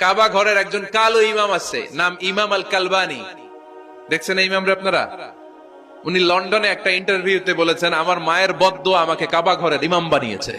কাবা ঘরের একজন কালো ইমাম আছে, নাম ইমাম আল কালবানি দেখছেন ইমামরা আপনারা? উনি লন্ডনে একটা ইন্টারভিউতে বলেছেন, আমার মায়ের বদ্দ আমাকে কাবা ঘরের ইমাম বানিয়েছে।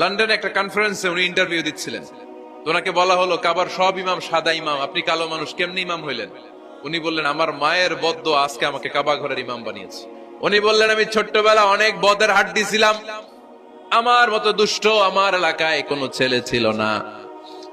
লন্ডনে একটা কনফারেন্সে উনি ইন্টারভিউ দিচ্ছিলেন। ওনাকে বলা হলো, কাবার সব ইমাম সাদা ইমাম, আপনি কালো মানুষ কেমনি ইমাম হইলেন? উনি বললেন, আমার মায়ের বদ্দ আজকে আমাকে কাবা ঘরের ইমাম বানিয়েছে। উনি বললেন, আমি ছোট্টবেলা অনেক বদের হাট দিছিলাম। আমার মতো দুষ্ট আমার এলাকায় কোনো ছেলে ছিল না।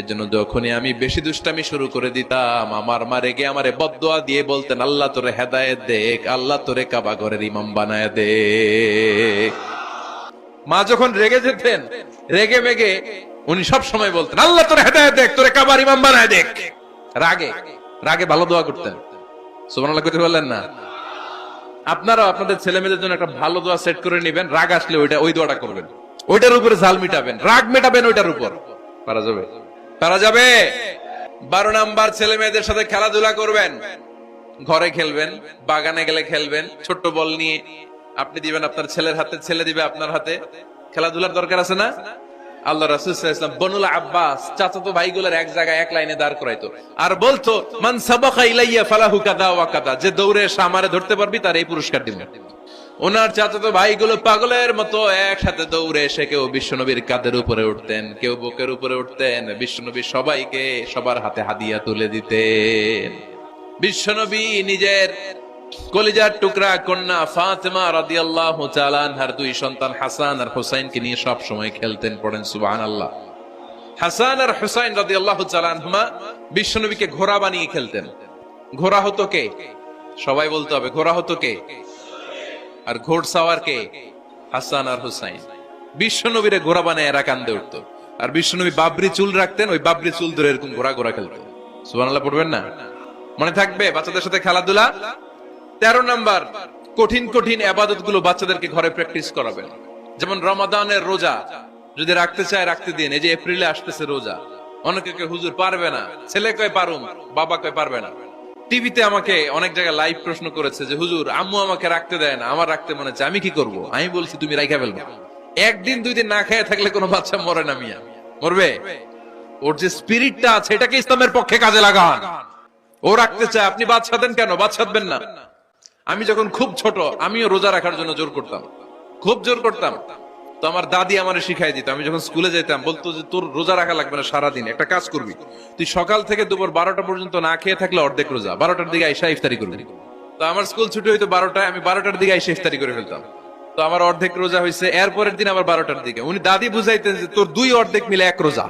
এর জন্য যখনই আমি বেশি দুষ্টামি শুরু করে দিতাম, আমার মা রেগে আমারে বদদোয়া দিয়ে বলতেন, আল্লাহ তোরে হেদায়েত দেখ, আল্লাহ তোরে কাবা ঘরের ইমাম বানায় দে মা যখন রেগে যেতেন, রেগে মেগে উনি সব সময় বলতেন, আল্লাহ তোরে হেদায়েত দেখ, তোরে কাবার ইমাম বানায় দেখ। রাগে রাগে ভালো দোয়া করতেন। সুবহানাল্লাহ করতে বললেন না? আপনারাও আপনাদের ছেলে মেয়েদের জন্য একটা ভালো দোয়া সেট করে নেবেন, রাগ আসলে ওইটা, ওই দোয়াটা করবেন। ওইটার উপরে ঝাল মিটাবেন, রাগ মেটাবেন ওইটার উপর। পারা যাবে? পারা যাবে। বারো নাম্বার ছেলে মেয়েদের সাথে খেলাধুলা করবেন। ঘরে খেলবেন, বাগানে গেলে খেলবেন। ছোট্ট বল নিয়ে আপনি দিবেন আপনার ছেলের হাতে, ছেলে দিবে আপনার হাতে। খেলাধুলার দরকার আছে না? আল্লাহ রাসুলাম বনুল আব্বাস, চাচাতো ভাইগুলোর এক জায়গায় এক লাইনে দাঁড় করাইতো। আর বলতো, মান সাবাকা ইলাইয়া ফালাহু কাদা ওয়া কাদা। যে দৌড়ে এসে আমারে ধরতে পারবি, তার এই পুরস্কার দিব। ওনার চাচাতো ভাইগুলো পাগলের মতো একসাথে দৌড়ে এসে কেউ বিশ্বনবীর কাদের উপরে উঠতেন, কেউ বুকের উপরে উঠতেন। বিশ্বনবী সবাইকে সবার হাতে হাদিয়া তুলে দিতেন। বিশ্বনবী নিজের কলিজার টুকরা কন্যা ফাতেমা রাদিয়াল্লাহু আনহার দুই সন্তান হাসান আর হুসাইনকে নিয়ে সব সময় খেলতেন, পড়েন, সুবহানাল্লাহ। হাসান আর হুসাইন রাদিয়াল্লাহু তাআলা আনহুমা বিশ্বনবীকে ঘোড়া বানিয়ে খেলতেন। ঘোড়া হতো কে? সবাই বলতে হবে, ঘোড়া হতো কে? আর ঘোড়সাওয়ার কে? হাসান আর হুসাইন। বিশ্বনবীরে ঘোড়া বানায় এরা কান্দে উঠতো। আর বিশ্বনবী বাবরি চুল রাখতেন, ওই বাবরি চুল ধরে এরকম ঘোড়া ঘোড়া খেলতো। সুবহানাল্লাহ, পড়বেন না? মনে থাকবে বাচ্চাদের সাথে খেলাধুলা? তেরো নাম্বার, কঠিন কঠিন আবাদতগুলো বাচ্চাদেরকে ঘরে প্র্যাকটিস করাবেন। যেমন রমাদানের রোজা, যদি রাখতে চায় রাখতে দিন, এই যে এপ্রিলে আসতেছে রোজা। অনেকে হুজুর, পারবে না। ছেলে কয়, পারুম। বাবা কয়, পারবে না। টিভিতে আমাকে অনেক জায়গায় লাইভ প্রশ্ন করেছে যে, হুজুর, আম্মু আমাকে রাখতে দেয় না, আমার রাখতে মনে হচ্ছে আমি কি করব? আমি বলছি, তুমি রাইখা ফেলবে। একদিন, দুই দিন না খেয়ে থাকলে কোনো বাচ্চা মরে না মিয়া। মরবে? ওর যে স্পিরিটটা আছে, এটাকে ইসলামের পক্ষে কাজে লাগান। ও রাখতে চায়, আপনি বাচ্চা দেন কেন? বাচ্চা দেন না। আমি যখন খুব ছোট, আমিও রোজা রাখার জন্য জোর করতাম। খুব জোর করতাম। তো আমার দাদি আমার শিখাই দিত। আমি যখন স্কুলে যেতাম, বলতো যে, তোর রোজা রাখা লাগবে না সারাদিন, একটা কাজ করবি। তুই সকাল থেকে দুপুর বারোটা পর্যন্ত না খেয়ে থাকলে অর্ধেক রোজা। বারোটার দিকে আইসা ইফতারি করবি। তো আমার স্কুল ছুটি হইতো বারোটায়, আমি বারোটার দিকে আইসা ইফতারি করে ফেলতাম। তো আমার অর্ধেক রোজা হয়েছে এরপরের দিন আবার বারোটার দিকে। উনি দাদি বুঝাইতেন যে, তোর দুই অর্ধেক মিলে এক রোজা।